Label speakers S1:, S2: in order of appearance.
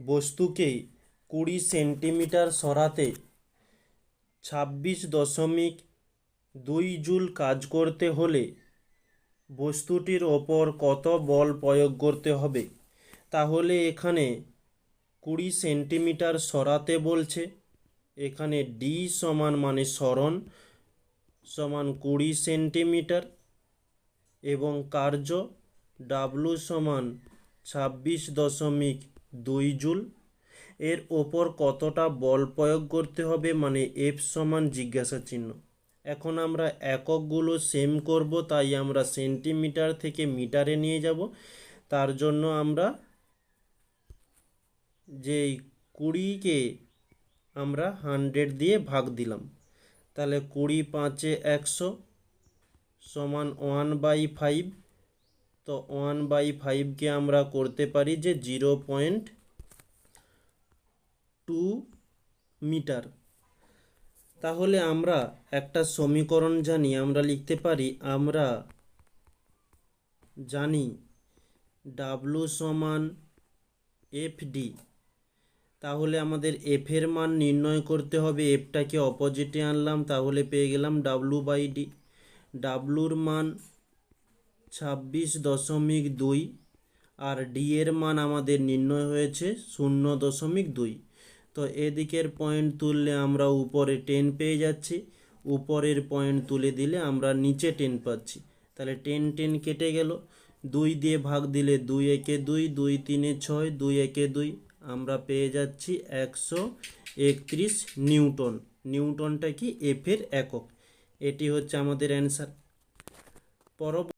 S1: বস্তুকে কুড়ি সেন্টিমিটার সরাতে ছাব্বিশ দশমিক দুই জুল কাজ করতে হলে বস্তুটির ওপর কত বল প্রয়োগ করতে হবে? তাহলে এখানে কুড়ি সেন্টিমিটার সরাতে বলছে। এখানে ডি সমান মানে সরণ সমান কুড়ি সেন্টিমিটার এবং কার্য ডাব্লু সমান ছাব্বিশ দশমিক দুই জুল। এর ওপর কতটা বল প্রয়োগ করতে হবে মানে এফ সমান জিজ্ঞাসা চিহ্ন। এখন আমরা এককগুলো সেম করব, তাই আমরা সেন্টিমিটার থেকে মিটারে নিয়ে যাব। তার জন্য আমরা যে কুড়িকে আমরা হান্ড্রেড দিয়ে ভাগ দিলাম, তাহলে কুড়ি পাঁচে একশো সমান ওয়ান বাই ফাইভ তো ওয়ান বাই ফাইভকে আমরা করতে পারি যে জিরো পয়েন্ট টু মিটার। তাহলে আমরা একটা সমীকরণ জানি, আমরা লিখতে পারি, আমরা জানি ডাব্লু সমান এফ ডি। তাহলে আমাদের এফ এর মান নির্ণয় করতে হবে, এফটাকে অপোজিটে আনলাম, তাহলে পেয়ে গেলাম ডাব্লু বাই ডি। ডাব্লুর মান ছাব্বিশ দশমিক দুই আর ডি এর মান আমাদের নির্ণয় হয়েছে শূন্য দশমিক দুই। তো এদিকের পয়েন্ট তুললে আমরা উপরে টেন পেয়ে যাচ্ছি, উপরের পয়েন্ট তুলে দিলে আমরা নিচে টেন পাচ্ছি। তাহলে টেন টেন কেটে গেল। দুই দিয়ে ভাগ দিলে দুই একে দুই দুই তিনে ছয়, দুই একে দুই। আমরা পেয়ে যাচ্ছি একশো একত্রিশ নিউটন। নিউটনটা কি এফের একক? এটি হচ্ছে আমাদের অ্যান্সার পরবর্তী